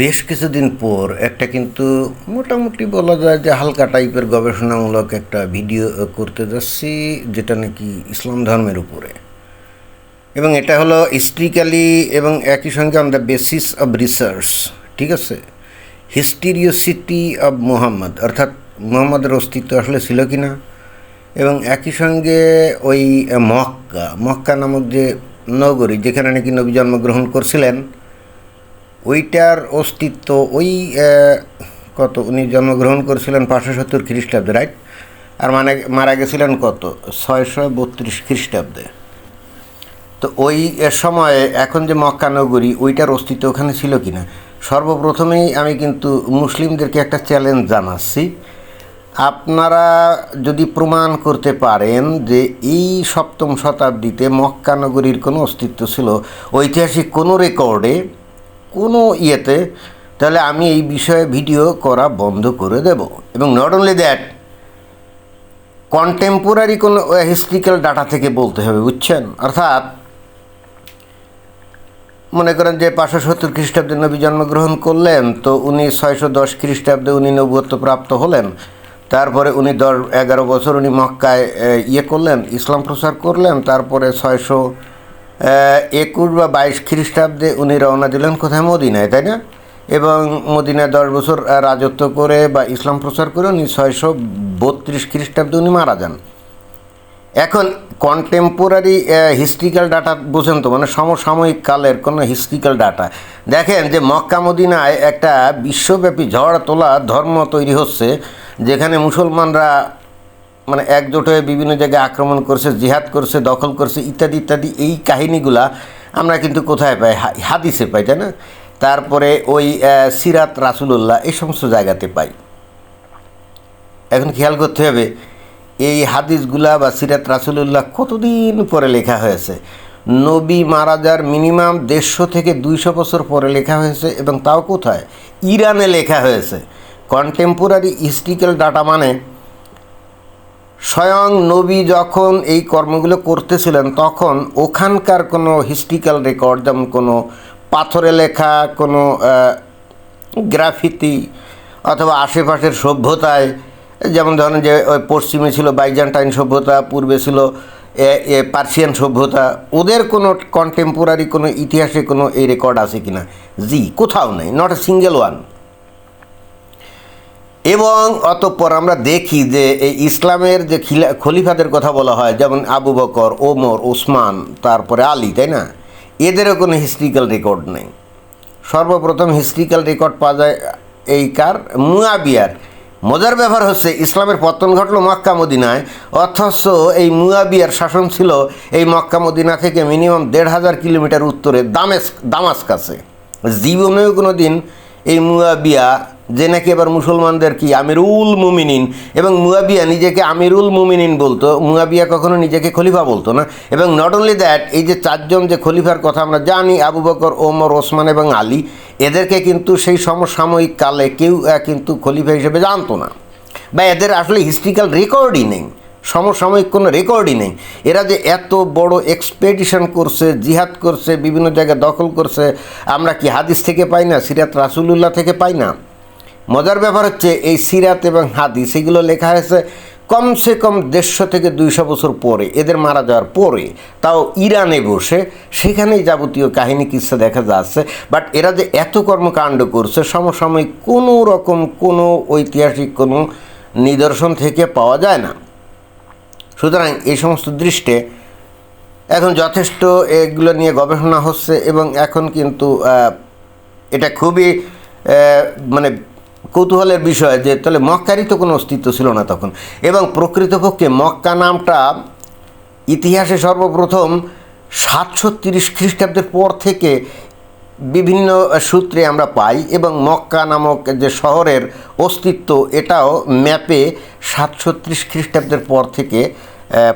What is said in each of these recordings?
বেশ কিছুদিন পর একটা কিন্তু মোটামুটি বলা যায় যে হালকা টাইপের গবেষণামূলক একটা ভিডিও করতে যাচ্ছি, যেটা নাকি ইসলাম ধর্মের উপরে। এবং এটা হলো হিস্ট্রিক্যালি এবং একই সঙ্গে on the basis of research ঠিক আছে? হিস্টিরিওসিটি অব মোহাম্মদ অর্থাৎ মোহাম্মদের অস্তিত্ব আসলে ছিল কি না এবং একই সঙ্গে ওই মক্কা মক্কা নামক যে নগরী, যেখানে নাকি নবী জন্মগ্রহণ করছিলেন ওইটার অস্তিত্ব, ওই কত উনি জন্মগ্রহণ করেছিলেন পাঁচশো সত্তর খ্রিস্টাব্দে, রাইট? আর মানে মারা গেছিলেন কত? ছয়শো বত্রিশ খ্রিস্টাব্দে। তো ওই সময়ে এখন যে মক্কা নগরী, ওইটার অস্তিত্ব ওখানে ছিল কি না সর্বপ্রথমেই আমি কিন্তু মুসলিমদেরকে একটা চ্যালেঞ্জ জানাচ্ছি। আপনারা যদি প্রমাণ করতে পারেন যে এই সপ্তম শতাব্দীতে মক্কা নগরীর কোনো অস্তিত্ব ছিল, ঐতিহাসিক কোনো রেকর্ডে কোনো ইয়েতে তাহলে আমি এই বিষয়ে ভিডিও করা বন্ধ করে দেব। এবং নট অনলি দ্যাট কন্টেম্পোরারি কোনো হিস্ট্রিক্যাল ডাটা থেকে বলতে হবে, বুঝছেন? অর্থাৎ মনে করেন যে পাঁচশো সত্তর খ্রিস্টাব্দে নবী জন্মগ্রহণ করলেন, তো উনি ছয়শো দশ খ্রিস্টাব্দে উনি নবুয়ত্ব প্রাপ্ত হলেন, তারপরে উনি দশ, এগারো বছর উনি মক্কায় ইয়ে করলেন, ইসলাম প্রচার করলেন, তারপরে ছয়শো একুশ বা বাইশ খ্রিস্টাব্দে উনি রওনা দিলেন কোথায়? মদিনায়, তাই না? এবং মদিনায় দশ বছর রাজত্ব করে বা ইসলাম প্রচার করে উনি ছয়শো বত্রিশ খ্রিস্টাব্দে উনি মারা যান। এখন কন্টেম্পোরারি হিস্ট্রিক্যাল ডাটা বোঝেন তো? মানে সমসাময়িক কালের কোনো হিস্ট্রিক্যাল ডাটা দেখেন যে মক্কা, মদিনায় একটা বিশ্বব্যাপী ঝড় তোলা ধর্ম তৈরি হচ্ছে, যেখানে মুসলমানরা মানে একজোট হয়ে বিভিন্ন জায়গায় আক্রমণ করছে, জিহাদ করছে, দখল করছে, ইত্যাদি ইত্যাদি, এই কাহিনীগুলা আমরা কিন্তু কোথায় পাই? হাদিসে পাই, তাই না? তারপরে ওই সিরাত রাসুলুল্লাহ এই সমস্ত জায়গাতে পাই। এখন খেয়াল করতে হবে, এই হাদিসগুলা বা সিরাত রাসুলুল্লাহ কতদিন পরে লেখা হয়েছে? নবী মারা যার মিনিমাম দেড়শো থেকে দুইশো বছর পরে লেখা হয়েছে এবং তাও কোথায়? ইরানে লেখা হয়েছে। কন্টেম্পোরারি হিস্ট্রিক্যাল ডাটা মানে স্বয়ং নবী যখন এই কর্মগুলো করতেছিলেন, তখন ওখানকার কোনো হিস্ট্রিক্যাল রেকর্ড যেমন কোনো পাথরে লেখা, কোনো গ্রাফিতি অথবা আশেপাশের সভ্যতায়, যেমন ধরেন যে পশ্চিমে ছিল বাইজান্টাইন সভ্যতা, পূর্বে ছিল পার্সিয়ান সভ্যতা, ওদের কোনো কন্টেম্পোরারি কোনো ইতিহাসে কোনো এই রেকর্ড আছে কিনা? জি, কোথাও নেই নট এ সিঙ্গেল ওয়ান এবং অতঃপর আমরা দেখি যে এই ইসলামের যে খিলা, খলিফাদের কথা বলা হয়, যেমন আবু বকর, ওমর, ওসমান, তারপরে আলী, তাই না? এদেরও কোনো হিস্ট্রিক্যাল রেকর্ড নেই। সর্বপ্রথম হিস্ট্রিক্যাল রেকর্ড পাওয়া যায় এই কার? মুয়াবিয়ার। মজার ব্যাপার হচ্ছে, ইসলামের পতন ঘটলো মক্কা মদিনায়, অথচ এই মুয়াবিয়ার শাসন ছিল এই মক্কা মদিনা থেকে মিনিমাম দেড় হাজার কিলোমিটার উত্তরে দামেস দামাসকাসে। জীবনেও কোনো দিন এই মুয়াবিয়া যে নাকি এবার মুসলমানদের কি আমিরুল মুমিনিন? এবং মুয়াবিয়া নিজেকে আমিরুল মুমিনিন বলতো, মুয়াবিয়া কখনো নিজেকে খলিফা বলতো না। এবং নট অনলি দ্যাট এই যে চারজন যে খলিফার কথা আমরা জানি, আবু বকর, ওমর, ওসমান এবং আলী, এদেরকে কিন্তু সেই সমসাময়িক কালে কেউ কিন্তু খলিফা হিসেবে জানতো না। বা এদের আসলে হিস্ট্রিক্যাল রেকর্ডই নেই। সমসাময়িক কোনো রেকর্ডই নেই। এরা যে এত বড় এক্সপেডিশন করছে, জিহাদ করছে, বিভিন্ন জায়গায় দখল করছে, আমরা কি হাদিস থেকে পাই না, সিরাত রাসুলুল্লাহ থেকে পাই না? মজার ব্যাপার হচ্ছে এই সিরাত এবং হাদিস, এগুলো লেখা হয়েছে কমসে কম দেড়শো থেকে দুইশো বছর পরে, এদের মারা যাওয়ার পরে। তাও ইরানে বসে, সেখানেই যাবতীয় কাহিনী, কিসা দেখা যাচ্ছে। বাট এরা যে এত কর্মকাণ্ড করছে, সমসাময়িক কোনো রকম কোনো ঐতিহাসিক কোনো নিদর্শন থেকে পাওয়া যায় না। সুতরাং এই সমস্ত দৃষ্টে এখন যথেষ্ট এগুলো নিয়ে গবেষণা হচ্ছে এবং এখন কিন্তু এটা খুবই মানে কৌতূহলের বিষয় যে তাহলে মক্কারই তো কোনো অস্তিত্ব ছিল না তখন। এবং প্রকৃতপক্ষে মক্কা নামটা ইতিহাসে সর্বপ্রথম সাতশো তিরিশ খ্রিস্টাব্দের পর থেকে বিভিন্ন সূত্রে আমরা পাই এবং মক্কা নামক যে শহরের অস্তিত্ব, এটাও ম্যাপে সাতশো ত্রিশ খ্রিস্টাব্দের পর থেকে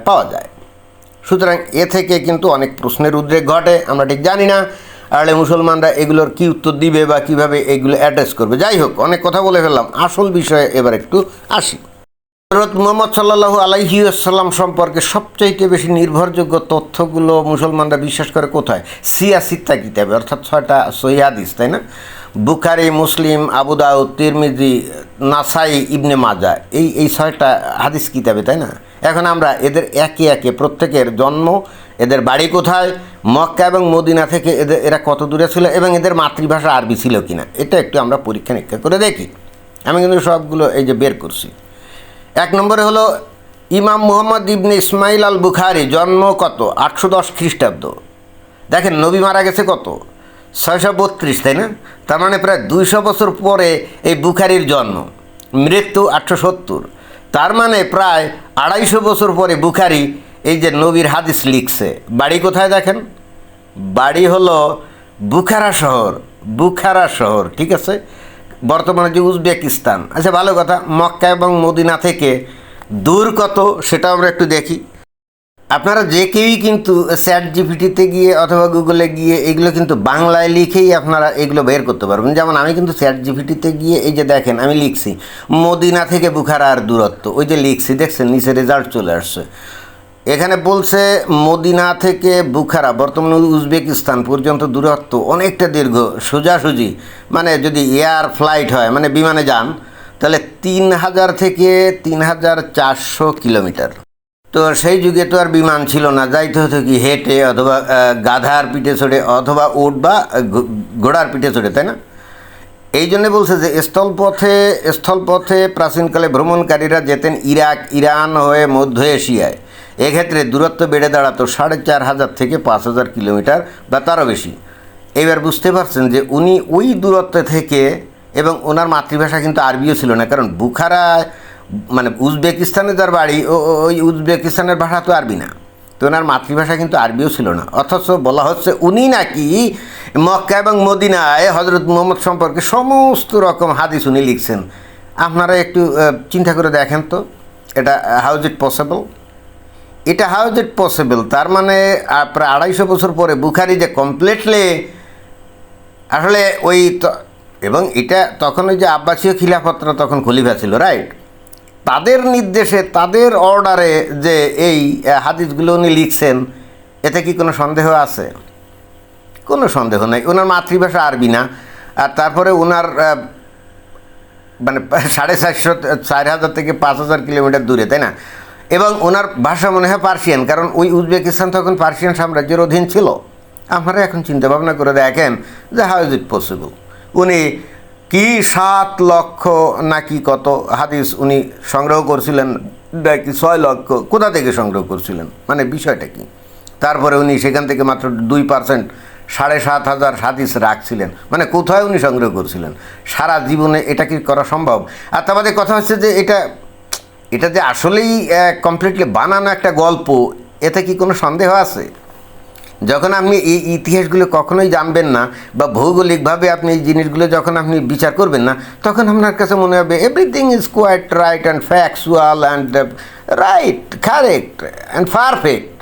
পাওয়া যায়। সুতরাং এ থেকে কিন্তু অনেক প্রশ্নের উদ্রেক ঘটে, আমরা ঠিক জানি না। আরে মুসলমানরা এগুলোর কি উত্তর দিবে বা কীভাবে এগুলো অ্যাড্রেস করবে? যাই হোক, অনেক কথা বলে ফেললাম। আসল বিষয়ে এবার একটু আসি। হজরত মুহাম্মদ সাল্লাহু আলাইহিউসাল্লাম সম্পর্কে সবচাইতে বেশি নির্ভরযোগ্য তথ্যগুলো মুসলমানরা বিশ্বাস করে কোথায়? সিয়া সিত্তা কিতাবে, অর্থাৎ ছয়টা সহিহাদিস তাই না? বুখারি, মুসলিম, আবু দাউদ, তিরমিজি, নাসাই, ইবনে মাজা এই এই ছয়টা হাদিস কিতাবে, তাই না? এখন আমরা এদের একে একে, প্রত্যেকের জন্ম, এদের বাড়ি কোথায়, মক্কা এবং মদিনা থেকে এদের, এরা কত দূরে ছিল এবং এদের মাতৃভাষা আরবি ছিল কিনা, এটা একটু আমরা পরীক্ষা নিরীক্ষা করে দেখি। আমি কিন্তু সবগুলো এই যে বের করছি। এক নম্বরে হলো ইমাম মুহাম্মদ ইবনে ইসমাইল আল বুখারি জন্ম কত? আটশো দশ খ্রিস্টাব্দ। দেখেন, নবী মারা গেছে কত? ছয়শো বত্রিশ, তাই না? তার মানে প্রায় দুইশো বছর পরে এই বুখারির জন্ম। মৃত্যু আটশো সত্তর। তার মানে প্রায় আড়াইশো বছর পরে বুখারি এই যে নবীর হাদিস লিখছে। বাড়ি কোথায় দেখেন? বাড়ি হলো বুখারা শহর বুখারা শহর, ঠিক আছে? বর্তমানে যে উজবেকিস্তান। আচ্ছা ভালো কথা, মক্কা এবং মদিনা থেকে দূর কত সেটা আমরা একটু দেখি। আপনারা যে কেউই কিন্তু স্যাট জিপিটিতে গিয়ে অথবা গুগলে গিয়ে এগুলো কিন্তু বাংলায় লিখেই আপনারা এগুলো বের করতে পারবেন। যেমন আমি কিন্তু স্যাট জিপিটিতে গিয়ে এই যে দেখেন, আমি লিখছি, মদিনা থেকে বুখারার দূরত্ব, ওই যে লিখছি, দেখছেন, নিচে রেজাল্ট চলে আসছে। এখানে বলছে, মদিনা থেকে বুখারা, বর্তমানে উজবেকিস্তান পর্যন্ত দূরত্ব অনেকটা দীর্ঘ, সোজাসুজি। মানে যদি এয়ার ফ্লাইট হয় মানে বিমানে যান, তাহলে তিন হাজার থেকে তিন হাজার চারশো কিলোমিটার। তো সেই যুগে তো আর বিমান ছিল না, যাইতে হতো কি হেঁটে অথবা গাধার পিঠে চড়ে অথবা উট বা ঘোড়ার পিঠে চড়ে, তাই না? এই জন্য বলছে যে, স্থলপথে স্থলপথে প্রাচীনকালে ভ্রমণকারীরা যেতেন ইরাক, ইরান হয়ে মধ্য এশিয়ায়। এক্ষেত্রে দূরত্ব বেড়ে দাঁড়াতো সাড়ে চার হাজার থেকে পাঁচ হাজার কিলোমিটার বা তারও বেশি। এবার বুঝতে পারছেন যে উনি ওই দূরত্ব থেকে এবং ওনার মাতৃভাষা কিন্তু আরবিও ছিল না, কারণ বুখারা মানে উজবেকিস্তানে যার বাড়ি ওই উজবেকিস্তানের ভাষা তো আরবি না। তো ওনার মাতৃভাষা কিন্তু আরবিও ছিল না। অথচ বলা হচ্ছে উনি নাকি মক্কা এবং মদিনায় হজরত মোহাম্মদ সম্পর্কে সমস্ত রকম হাদিস উনি লিখছেন। আপনারা একটু চিন্তা করে দেখেন তো, এটা হাউ ইজ ইট পসিবল এটা হাউ ইজ ইট পসিবল তার মানে প্রায় আড়াইশো বছর পরে বুখারি যে কমপ্লিটলি আসলে ওই এবং এটা তখন ওই যে আব্বাসীয় খিলাফতরা তখন খলিফা ছিল রাইট তাদের নির্দেশে, তাদের অর্ডারে যে এই হাদিসগুলো উনি লিখছেন, এতে কি কোনো সন্দেহ আছে? কোনো সন্দেহ নেই। ওনার মাতৃভাষা আরবি না। আর তারপরে ওনার মানে সাড়ে চারশো, চার হাজার থেকে পাঁচ হাজার কিলোমিটার দূরে, তাই না? এবং ওনার ভাষা মনে হয় পার্সিয়ান, কারণ ওই উজবেকিস্তান তখন পার্সিয়ান সাম্রাজ্যের অধীন ছিল। আপনারা এখন চিন্তা ভাবনা করে দেখেন যে হাউ ইজ ইট পসিবল? উনি কি সাত লক্ষ নাকি কত হাদিস উনি সংগ্রহ করছিলেন, নাকি ছয় লক্ষ? কোথা থেকে সংগ্রহ করছিলেন? মানে বিষয়টা কি? তারপরে উনি সেখান থেকে মাত্র দুই পার্সেন্ট, সাড়ে সাত হাজার হাদিস রাখছিলেন। মানে কোথায় উনি সংগ্রহ করছিলেন? সারা জীবনে এটা কি করা সম্ভব? আর বাদে কথা হচ্ছে যে এটা এটা যে আসলেই কমপ্লিটলি বানানো একটা গল্প, এতে কি কোনো সন্দেহ আছে? যখন আপনি এই ইতিহাসগুলো কখনোই জানবেন না, বা ভৌগোলিকভাবে আপনি এই জিনিসগুলো যখন আপনি বিচার করবেন না, তখন আপনার কাছে মনে হবে everything is quite right and factual and right correct and perfect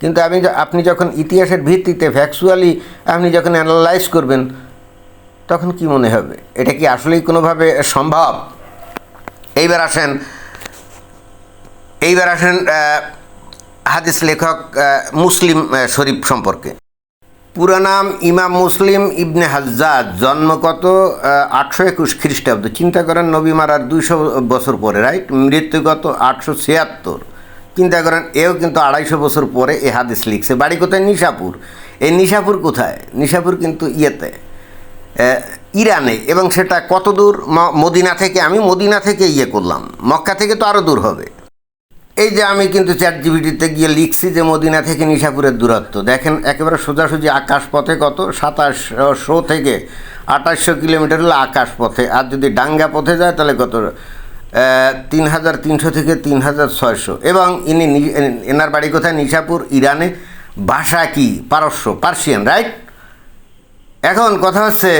কিন্তু আমি আপনি যখন ইতিহাসের ভিত্তিতে ফ্যাকচুয়ালি আপনি যখন অ্যানালাইজ করবেন, তখন কি মনে হবে? এটা কি আসলেই কোনোভাবে সম্ভব? এইবার আসেন এইবার আসেন হাদিস লেখক মুসলিম শরীফ সম্পর্কে। পুরো নাম ইমাম মুসলিম ইবনে হাজ্জাজ, জন্ম কত আটশো একুশ খ্রিস্টাব্দ। চিন্তা করেন নবী মারার দুইশো বছর পরে, রাইট? মৃত্যু কত, আটশো ছিয়াত্তর। চিন্তা করেন এও কিন্তু আড়াইশো বছর পরে এ হাদিস লিখছে। বাড়ি কোথায়? নিশাপুর। এই নিশাপুর কোথায়? নিশাপুর কিন্তু ইয়েতে ইরানে। এবং সেটা কত দূর? মদিনা থেকে, আমি মদিনা থেকে ইয়ে করলাম। মক্কা থেকে তো আরও দূর হবে। এই যে আমি কিন্তু চ্যাট জিবিটিতে গিয়ে লিখছি যে মদিনা থেকে নিশাপুরের দূরত্ব। দেখেন, একেবারে সোজাসুজি আকাশ পথে কত সাতাশশো থেকে আঠাশশো কিলোমিটার হলো আকাশ পথে আর যদি ডাঙ্গা পথে যায়, তাহলে কত? তিন হাজার তিনশো থেকে তিন হাজার ছয়শো। এবং ইনি এনার বাড়ি কোথায়? নিশাপুর, ইরানে। ভাষা কি? পারস্য, পার্সিয়ান, রাইট? এখন কথা হচ্ছে,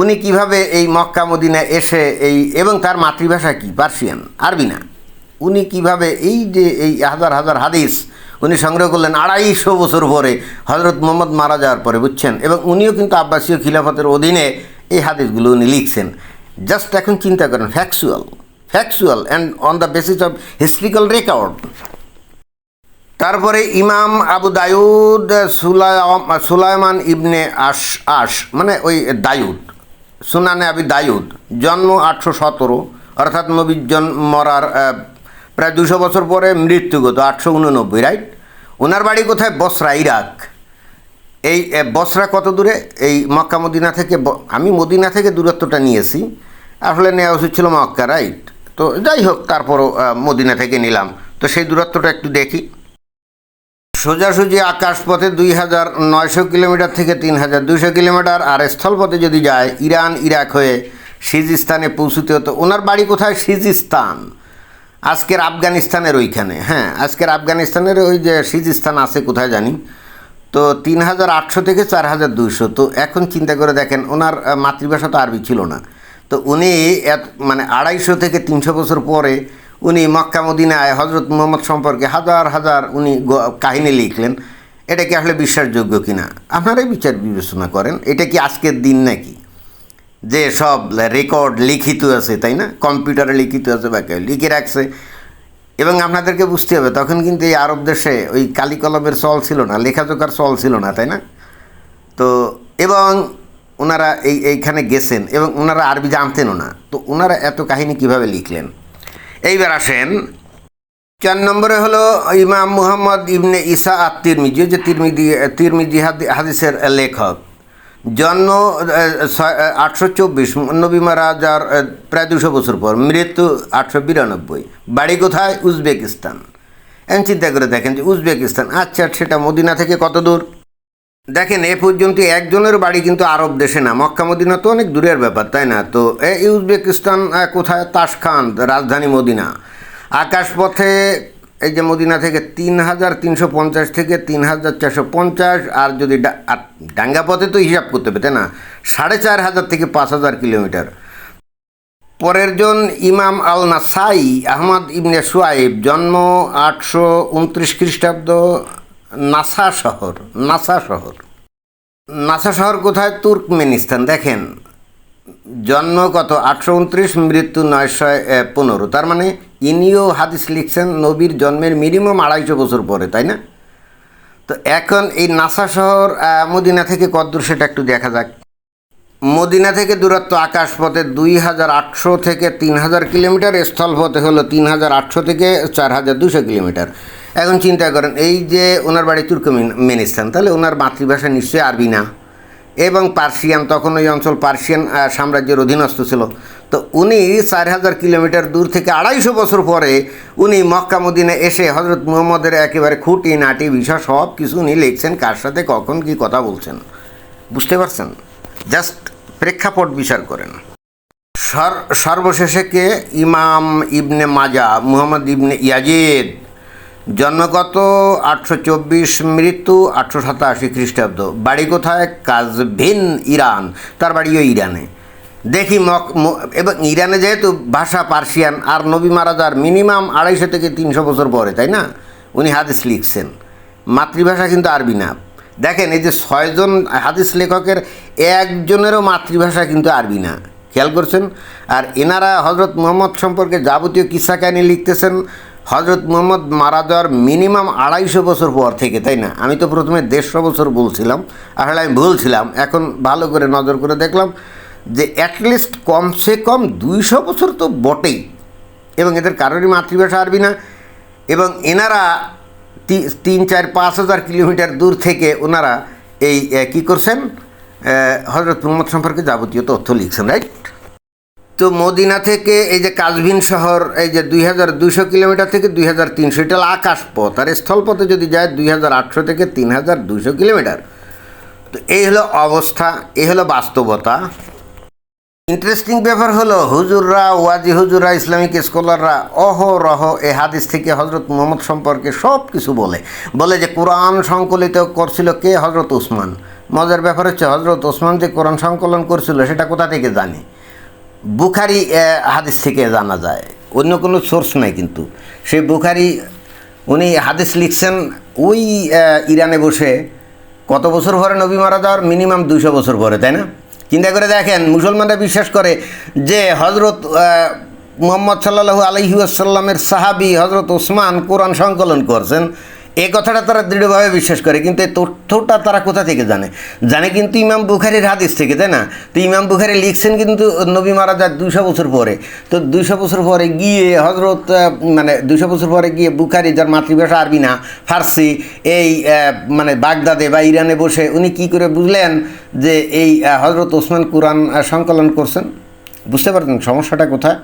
উনি কীভাবে এই মক্কা মদিনা এসে এই, এবং তার মাতৃভাষা কি? পার্সিয়ান, আরবি না? উনি কীভাবে এই যে এই হাজার হাজার হাদিস উনি সংগ্রহ করলেন আড়াইশো বছর পরে হজরত মোহাম্মদ মারা যাওয়ার পরে, বুঝছেন? এবং উনিও কিন্তু আব্বাসীয় খিলাফতের অধীনে এই হাদিসগুলো উনি লিখছেন। জাস্ট এখন চিন্তা করেন factual factual and on the basis of historical record তারপরে ইমাম আবু দায়ুদ সুলাইম সুলাইমান ইবনে আশ আশ মানে ওই দায়ুদ সুনানে আবি দায়ুদ জন্ম আটশো সতেরো, অর্থাৎ নবীর জন্ম মরার প্রায় দুশো বছর পরে মৃত্যুগত, আটশো উননব্বই রাইট ওনার বাড়ি কোথায়? Basra, Iraq. এই বসরা কত দূরে? এই মক্কা মদিনা থেকে আমি মদিনা থেকে দূরত্বটা নিয়েছি। আসলে নেওয়া উচিত ছিল মক্কা রাইট তো যাই হোক, তারপরও মদিনা থেকে নিলাম। তো সেই দূরত্বটা একটু দেখি। সোজাসুজি আকাশপথে দুই হাজার নয়শো কিলোমিটার থেকে তিন হাজার দুশো কিলোমিটার, আর স্থলপথে যদি যায়, ইরান, ইরাক হয়ে সিজিস্তানে পৌঁছতে হতো। ওনার বাড়ি কোথায়? সিজিস্তান। আজকের আফগানিস্তানের ওইখানে হ্যাঁ আজকের আফগানিস্তানের ওই যে সিজিস্তান আছে কোথায় জানি, তো তিন হাজার আটশো থেকে চার হাজার দুইশো, তো এখন চিন্তা করে দেখেন, ওনার মাতৃভাষা তো আরবি ছিল না। তো উনি এত মানে আড়াইশো থেকে তিনশো বছর পরে উনি মক্কা মদিনায় হজরত মোহাম্মদ সম্পর্কে হাজার হাজার উনি কাহিনী লিখলেন। এটা কি আসলে বিশ্বাসযোগ্য কিনা? আপনারাই বিচার বিবেচনা করেন, এটা কি আজকের দিন নাকি? যে সব রেকর্ড লিখিত আছে, তাই না? কম্পিউটারে লিখিত আছে বা কেউ লিখে রাখছে। এবং আপনাদেরকে বুঝতে হবে, তখন কিন্তু এই আরব দেশে ওই কালি কলমের চল ছিল না, লেখাজোকার চল ছিল না, তাই না? তো, এবং ওনারা এই, এইখানে গেছেন, এবং ওনারা আরবি জানতেনও না। তো ওনারা এত কাহিনী কীভাবে লিখলেন? এইবার আসেন। চার নম্বরে হলো ইমাম মুহাম্মদ ইবনে ইসা আত তিরমিজি যে তিরমিদি তিরমিজি হাদিসের লেখক। জন্ম আটশো চব্বিশ, নবী মারাজার প্রায় দুশো বছর পর, মৃত্যু আটশো বিরানব্বই। বাড়ি কোথায়? উজবেকিস্তান। এখন চিন্তা করে দেখেন যে উজবেকিস্তান আচ্ছা সেটা মদিনা থেকে কত দূর? দেখেন, এ পর্যন্ত একজনের বাড়ি কিন্তু আরব দেশে না, মক্কা, মদিনা তো অনেক দূরের ব্যাপার, তাই না? তো এই উজবেকিস্তান কোথায়? তাসখান্দ রাজধানী মদিনা। আকাশপথে এই যে মদিনা থেকে তিন হাজার তিনশো পঞ্চাশ থেকে তিন হাজার চারশো পঞ্চাশ, আর যদি ডাঙ্গা পথে তো হিসাব করতে হবে, তাই না? সাড়ে চার হাজার থেকে পাঁচ হাজার কিলোমিটার। পরের জন ইমাম আল নাসাই আহমদ ইবনে সুয়াইব জন্ম আটশো উনত্রিশ খ্রিস্টাব্দ, নাসা শহর নাসা শহর। নাসা শহর কোথায়? তুর্কমেনিস্তান। দেখেন, জন্ম কত? আটশো উনত্রিশ, মৃত্যু নয়শো পনেরো। তার মানে ইনিও হাদিস লিখছেন, নবীর জন্মের মিনিমাম আড়াইশো বছর পরে, তাই না? তো এখন এই নাসা শহর মদিনা থেকে কতদূর সেটা একটু দেখা যাক। মদিনা থেকে দূরত্ব আকাশপথে দুই হাজার আটশো থেকে তিন হাজার কিলোমিটার, স্থলপথে হলো তিন হাজার আটশো থেকে চার হাজার দুশো কিলোমিটার। এখন চিন্তা করেন, এই যে ওনার বাড়ি তুর্কমেনিস্তান, তাহলে ওনার মাতৃভাষা নিশ্চয়ই আরবি না? এবং পার্সিয়ান, তখন ওই অঞ্চল পার্সিয়ান সাম্রাজ্যের অধীনস্থ ছিল। তো উনি চার হাজার কিলোমিটার দূর থেকে আড়াইশো বছর পরে উনি মক্কা মদিনে এসে হজরত মুহম্মদের একেবারে খুঁটি, নাটি বিষয় সব কিছু উনি লিখছেন, কার সাথে কখন কি কথা বলছেন। বুঝতে পারছেন? জাস্ট প্রেক্ষাপট বিচার করেন। সর- সর্বশেষে কে? ইমাম ইবনে মাজা, মুহাম্মদ ইবনে ইয়াজিদ। জন্মগত আটশো চব্বিশ, মৃত্যু আটশো সাতাশি খ্রিস্টাব্দ। বাড়ি কোথায়? Qazvin, Iran. তার বাড়িও ইরানে। দেখি মক এবং ইরানে যেহেতু ভাষা পার্সিয়ান, আর নবী মারা মারাজার মিনিমাম আড়াইশো থেকে তিনশো বছর পরে, তাই না? উনি হাদিস লিখছেন। মাতৃভাষা কিন্তু আরবি না। দেখেন, এই যে ছয়জন হাদিস লেখকের একজনেরও মাতৃভাষা কিন্তু আরবি না। খেয়াল করছেন? আর এনারা হজরত মোহাম্মদ সম্পর্কে যাবতীয় কিসা কাহিনী লিখতেছেন হজরত মোহাম্মদ মারা যাওয়ার মিনিমাম আড়াইশো বছর পর থেকে, তাই না? আমি তো প্রথমে দেড়শো বছর বলছিলাম, আসলে আমি ভুলছিলাম এখন ভালো করে নজর করে দেখলাম যে অ্যাটলিস্ট কমসে কম দুইশো বছর তো বটেই। এবং এদের কারোরই মাতৃভাষা আরবি না। এবং এনারা তিন, চার, পাঁচ হাজার কিলোমিটার দূর থেকে ওনারা এই কি করছেন? হজরত মোহাম্মদ সম্পর্কে যাবতীয় তথ্য লিখছেন, রাইট? তো মদিনা থেকে এই যে কাজভিন শহর, এই যে দুই হাজার দুইশো কিলোমিটার থেকে দুই হাজার তিনশো, এটা আকাশপথ আর স্থলপথে যদি যায় দুই হাজার আটশো থেকে তিন হাজার দুইশো কিলোমিটার। তো এই হলো অবস্থা, এই হলো বাস্তবতা। ইন্টারেস্টিং ব্যাপার হলো, হুজুররা, ওয়াজি হুজুররা, ইসলামিক স্কলাররা অহরহ এ হাদিস থেকে হজরত মোহাম্মদ সম্পর্কে সব কিছু বলে। বলে যে, কোরআন সংকলিত করছিল কে? হজরত ওসমান মজার ব্যাপার হচ্ছে হজরত ওসমান যে কোরআন সংকলন করছিল, সেটা কোথা থেকে জানি? বুখারি হাদিস থেকে জানা যায়। অন্য কোনো সোর্স নাই কিন্তু। সেই বুখারি, উনি হাদিস লিখছেন, ওই ইরানে বসে। কত বছর পরে নবী মারা যাওয়ার? মিনিমাম দুশো বছর পরে, তাই না? চিন্তা করে দেখেন, মুসলমানরা বিশ্বাস করে যে হজরত মোহাম্মদ সাল্লাহু আলহিউসাল্লামের সাহাবি হজরত ওসমান কোরআন সংকলন করছেন। এই কথাটা তারা দৃঢ়ভাবে বিশ্বাস করে, কিন্তু এই তথ্যটা তারা কোথা থেকে জানে? জানে কিন্তু ইমাম বুখারির হাদিস থেকে, তাই না? তো ইমাম বুখারি লিখছেন কিন্তু নবী মারা যায় দুশো বছর পরে। তো দুশো বছর পরে গিয়ে হজরত মানে দুশো বছর পরে গিয়ে বুখারি, যার মাতৃভাষা আরবি না, ফার্সি, এই মানে বাগদাদে বা ইরানে বসে উনি কি করে বুঝলেন যে এই হজরত ওসমান কোরআন সংকলন করছেন? বুঝতে পারছেন সমস্যাটা কোথায়?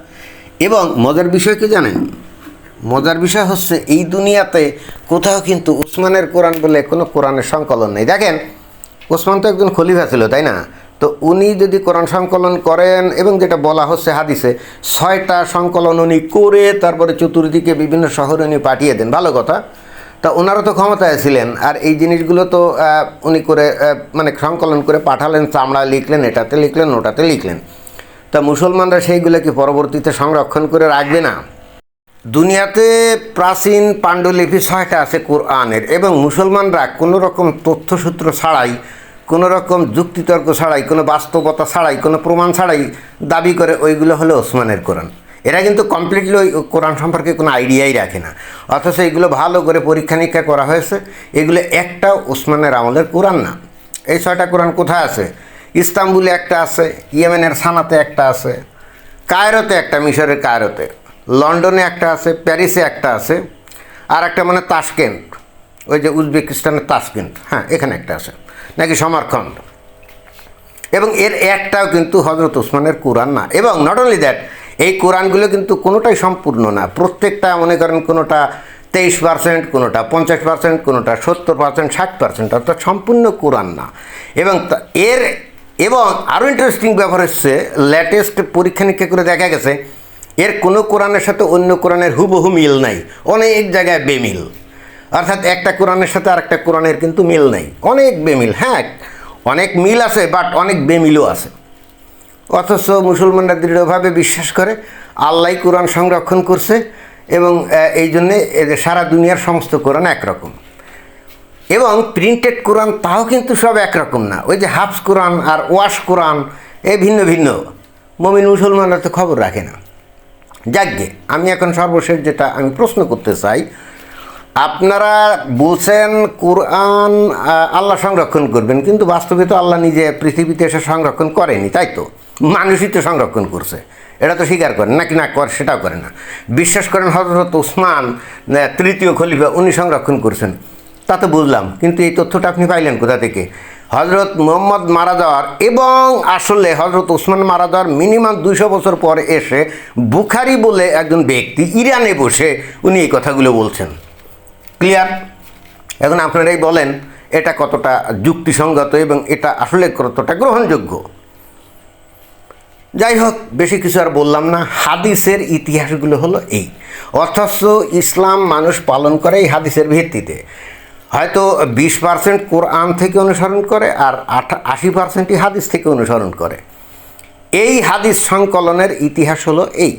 এবং মজার বিষয় কি জানেন? মজার বিষয় হচ্ছে এই দুনিয়াতে কোথাও কিন্তু উসমানের কোরআন বলে কোনো কোরআনের সংকলন নেই। দেখেন ওসমান তো একজন খলিফা ছিল, তাই না? তো উনি যদি কোরআন সংকলন করেন এবং যেটা বলা হচ্ছে হাদিসে, ছয়টা সংকলন উনি করে তারপরে চতুর্দিকে বিভিন্ন শহরে উনি পাঠিয়ে দেন, ভালো কথা। তা ওনারা তো ক্ষমতায় ছিলেন, আর এই জিনিসগুলো তো উনি করে মানে সংকলন করে পাঠালেন, চামড়া লিখলেন, এটাতে লিখলেন, ওটাতে লিখলেন। তা মুসলমানরা সেইগুলোকে পরবর্তীতে সংরক্ষণ করে রাখবে না। দুনিয়াতে প্রাচীন পাণ্ডুলিপি ছয়টা আছে কোরআনের এবং মুসলমানরা কোনো রকম তথ্যসূত্র ছাড়াই, কোনো রকম যুক্তিতর্ক ছাড়াই, কোনো বাস্তবতা ছাড়াই, কোনো প্রমাণ ছাড়াই দাবি করে ওইগুলো হলো ওসমানের কোরআন। এরা কিন্তু কমপ্লিটলি ওই কোরআন সম্পর্কে কোনো আইডিয়াই রাখে না। অথচ এগুলো ভালো করে পরীক্ষা নিরীক্ষা করা হয়েছে। এগুলো একটা ওসমানের আমলের কোরআন না। এই ছয়টা কোরআন কোথায় আছে? ইস্তাম্বুলে একটা আছে, ইয়েমেনের সানাতে একটা আছে, কায়রোতে একটা, মিশরের কায়রোতে। লন্ডনে একটা আছে, প্যারিসে একটা আছে, আর একটা মানে তাসকেন্ট ওই যে উজবেকিস্তানের তাসকেন্ট হ্যাঁ এখানে একটা আছে। নাকি সমরখন্ড এবং এর একটাও কিন্তু হজরত ওসমানের কোরআন না। এবং নট অনলি দ্যাট এই কোরআনগুলো কিন্তু কোনোটাই সম্পূর্ণ না। প্রত্যেকটা মনে করেন কোনোটা তেইশ পার্সেন্ট কোনোটা পঞ্চাশ পার্সেন্ট কোনোটা সত্তর পার্সেন্ট ষাট পার্সেন্ট অর্থাৎ সম্পূর্ণ কোরআন না। এবং এর, এবং আরও ইন্টারেস্টিং ব্যাপার হচ্ছে লেটেস্ট পরীক্ষা নিরীক্ষা করে দেখা গেছে এর কোনো কোরআনের সাথে অন্য কোরআনের হুবহু মিল নাই। অনেক জায়গায় বেমিল। অর্থাৎ একটা কোরআনের সাথে আরেকটা কোরআনের কিন্তু মিল নেই। অনেক বেমিল হ্যাঁ অনেক মিল আছে বাট অনেক বেমিলও আছে। অথচ মুসলমানরা দৃঢ়ভাবে বিশ্বাস করে, আল্লাহ কোরআন সংরক্ষণ করছে এবং এই জন্যে সারা দুনিয়ার সমস্ত কোরআন একরকম। এবং প্রিন্টেড কোরআন তাও কিন্তু সব একরকম না। ওই যে হাফস কোরআন আর ওয়াশ কোরআন, এ ভিন্ন ভিন্ন। মমিন মুসলমানরা তো খবর রাখে না। যাকগে আমি এখন সর্বশেষ যেটা আমি প্রশ্ন করতে চাই। আপনারা বলছেন কোরআন আল্লাহ সংরক্ষণ করবেন কিন্তু বাস্তবে তো আল্লাহ নিজে পৃথিবীতে এসে সংরক্ষণ করেনি তাই তো? মানুষই তো সংরক্ষণ করছে। এটা তো স্বীকার করেন নাকি না করে সেটাও করে না। বিশ্বাস করেন হজরত উসমান আহ, তৃতীয় খলিফা উনি সংরক্ষণ করছেন। তা তো বুঝলাম কিন্তু এই তথ্যটা আপনি পাইলেন কোথা থেকে? হজরত মোহাম্মদ মারা যাওয়ার এবং আসলে হজরত ওসমান মারা যাওয়ার মিনিমাম দুইশো বছর পর এসে বুখারি বলে একজন ব্যক্তি ইরানে বসে উনি এই কথাগুলো বলছেন। ক্লিয়ার? এখন আপনারাই বলেন, এটা কতটা যুক্তিসঙ্গত এবং এটা আসলে কতটা গ্রহণযোগ্য? যাই হোক, বেশি কিছু আর বললাম না, হাদিসের ইতিহাসগুলো হলো এই। অথচ ইসলাম মানুষ পালন করে এই হাদিসের ভিত্তিতে। হয়তো বিশ পার্সেন্ট কোরআন থেকে অনুসরণ করে আর আশি পার্সেন্টই হাদিস থেকে অনুসরণ করে। এই হাদিস সংকলনের ইতিহাস হলো এই।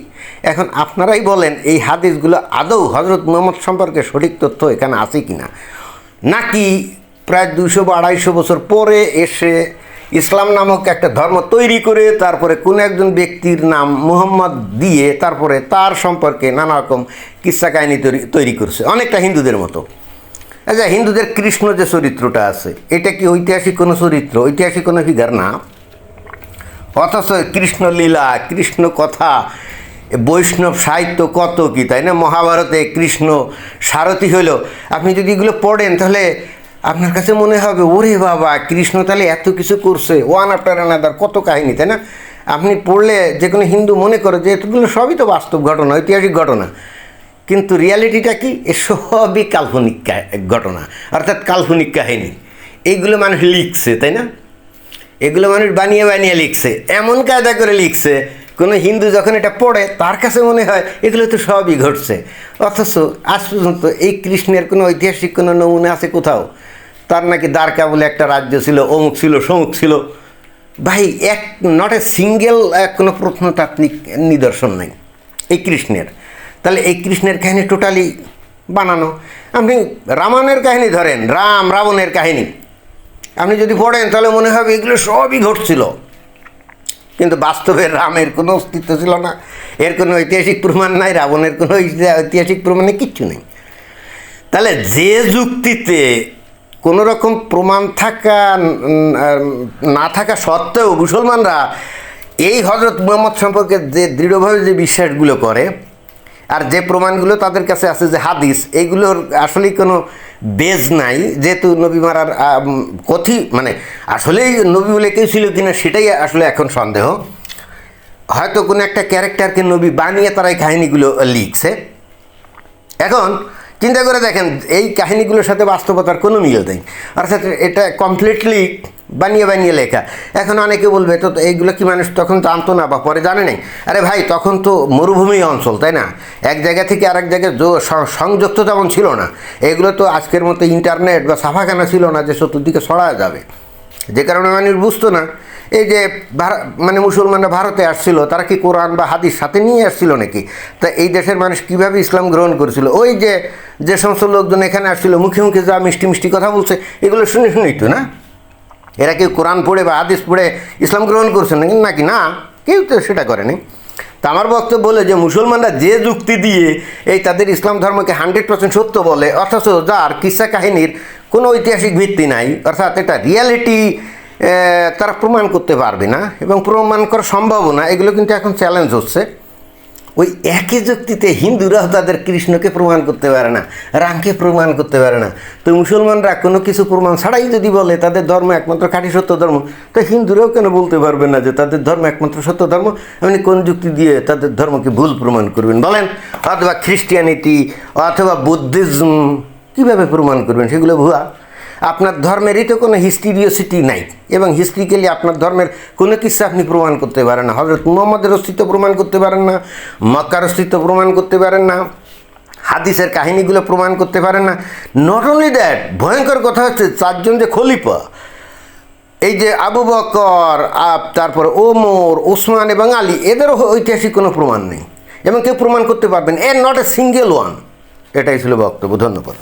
এখন আপনারাই বলেন, এই হাদিসগুলো আদৌ হজরত মোহাম্মদ সম্পর্কে সঠিক তথ্য এখানে আছে কি না নাকি প্রায় দুশো বা আড়াইশো বছর পরে এসে ইসলাম নামক একটা ধর্ম তৈরি করে তারপরে কোনো একজন ব্যক্তির নাম মুহাম্মদ দিয়ে তারপরে তার সম্পর্কে নানা রকম কিস্সা কাহিনী তৈরি তৈরি করছে? অনেকটা হিন্দুদের মতো। আচ্ছা হিন্দুদের কৃষ্ণ যে চরিত্রটা আছে, এটা কি ঐতিহাসিক কোনো চরিত্র? ঐতিহাসিক কোনো ফিগার না? অথচ কৃষ্ণ লীলা কৃষ্ণ কথা বৈষ্ণব সাহিত্য কত কি, তাই না? মহাভারতে কৃষ্ণ সারথি হলো আপনি যদি এগুলো পড়েন, তাহলে আপনার কাছে মনে হবে, ওরে বাবা, কৃষ্ণ তাহলে এত কিছু করছে। ওয়ান আফটার আনাদার কত কাহিনী, তাই না? আপনি পড়লে যে কোনো হিন্দু মনে করে যে এগুলো সবই তো বাস্তব ঘটনা, ঐতিহাসিক ঘটনা। কিন্তু রিয়ালিটিটা কি? এ সবই কাল্পনিক ঘটনা। অর্থাৎ কাল্পনিক কাহিনী। এইগুলো মানুষ লিখছে, তাই না? এগুলো মানুষ বানিয়ে বানিয়ে লিখছে। এমন কায়দা করে লিখছে, কোনো হিন্দু যখন এটা পড়ে, তার কাছে মনে হয় এগুলো তো সবই ঘটছে। অথচ আজ পর্যন্ত এই কৃষ্ণের কোনো ঐতিহাসিক কোনো নমুনা আছে কোথাও? তার নাকি দ্বারকা বলে একটা রাজ্য ছিল, অমুক ছিল, সমুক ছিল। ভাই, এক নট এ সিঙ্গেল কোনো প্রত্নতাত্ত্বিক নিদর্শন নাই। এই কৃষ্ণের। তাহলে এই কৃষ্ণের কাহিনী টোটালি বানানো। আপনি রামায়ণের কাহিনী ধরেন, রাম রাবণের কাহিনী। আপনি যদি পড়েন, তাহলে মনে হবে এগুলো সবই ঘটছিল। কিন্তু বাস্তবে রামের কোনো অস্তিত্ব ছিল না। এর কোনো ঐতিহাসিক প্রমাণ নাই, রাবণের কোনো ঐতি- ঐতিহাসিক প্রমাণে কিচ্ছু নেই। তাহলে যে যুক্তিতে কোনো রকম প্রমাণ থাকা না থাকা সত্ত্বেও মুসলমানরা এই হজরত মুহাম্মদ সম্পর্কে যে দৃঢ়ভাবে যে বিশ্বাসগুলো করে আর যে প্রমাণগুলো তাদের কাছে আছে যে হাদিস এইগুলোর আসলেই কোনো বেজ নাই। যেহেতু নবী মারার কথি মানে আসলেই নবী বলে কেউ ছিল কিনা সেটাই আসলে এখন সন্দেহ। হয়তো কোনো একটা ক্যারেক্টারকে নবী বানিয়ে তারা এই কাহিনিগুলো লিখছে। এখন চিন্তা করে দেখেন, এই কাহিনীগুলোর সাথে বাস্তবতার কোনো মিল নেই। অর্থাৎ এটা কমপ্লিটলি বানিয়ে বানিয়ে লেখা। এখন অনেকে বলবে, তো এইগুলো কি মানুষ তখন জানতো না বা পরে জানে নাই? আরে ভাই, তখন তো মরুভূমি অঞ্চল, তাই না? এক জায়গা থেকে আরেক জায়গায় সংযুক্ত তেমন ছিল না। এগুলো তো আজকের মতো ইন্টারনেট বা সাফাখানা ছিল না যে চতুর্দিকে ছড়া যাবে। যে কারণে মানুষ বুঝতো না। এই যে মানে মুসলমানরা ভারতে আসছিল, তারা কি কোরআন বা হাদিস সাথে নিয়ে আসছিল নাকি? তা এই দেশের মানুষ কীভাবে ইসলাম গ্রহণ করেছিল? ওই যে যে সমস্ত লোকজন এখানে আসছিল, মুখে মুখে যা মিষ্টি মিষ্টি কথা বলছে, এগুলো শুনে শুনেই তো না? এরা কেউ কোরআন পড়ে বা হাদিস পড়ে ইসলাম গ্রহণ করছে নাকি নাকি না? কেউ তো সেটা করেনি। তা আমার বক্তব্য বলে যে, মুসলমানরা যে যুক্তি দিয়ে এই তাদের ইসলাম ধর্মকে হান্ড্রেড পার্সেন্ট সত্য বলে, অথচ যার কিসা কাহিনীর কোনো ঐতিহাসিক ভিত্তি নাই, অর্থাৎ এটা রিয়ালিটি তারা প্রমাণ করতে পারবে না এবং প্রমাণ করা সম্ভবও না, এগুলো কিন্তু এখন চ্যালেঞ্জ হচ্ছে। ওই একই যুক্তিতে হিন্দুরাও তাদের কৃষ্ণকে প্রমাণ করতে পারে না, রামকে প্রমাণ করতে পারে না। তো মুসলমানরা কোনো কিছু প্রমাণ ছাড়াই যদি বলে তাদের ধর্ম একমাত্র খাঁটি সত্য ধর্ম, তো হিন্দুরাও কেন বলতে পারবে না যে তাদের ধর্ম একমাত্র সত্য ধর্ম? আপনি কোন যুক্তি দিয়ে তাদের ধর্মকে ভুল প্রমাণ করবেন? বলেন, অথবা খ্রিস্টিয়ানিটি অথবা বুদ্ধিজম কীভাবে প্রমাণ করবেন? সেগুলো ভুয়া। আপনার ধর্মেরই তো কোনো হিস্টিরিওসিটি নাই। এবং হিস্ট্রিক্যালি আপনার ধর্মের কোনো কিছু আপনি প্রমাণ করতে পারেন না। হজরত মুহম্মদের অস্তিত্ব প্রমাণ করতে পারেন না, মক্কার অস্তিত্ব প্রমাণ করতে পারেন না, হাদিসের কাহিনীগুলো প্রমাণ করতে পারেন না। নট অনলি দ্যাট ভয়ঙ্কর কথা হচ্ছে চারজন যে খলিফা, এই যে আবু বকর আপ তারপর ওমর, ওসমান এবং আলী, এদেরও ঐতিহাসিক কোনো প্রমাণ নেই। এবং কেউ প্রমাণ করতে পারবেন a not a single one এটাই ছিল বক্তব্য। ধন্যবাদ।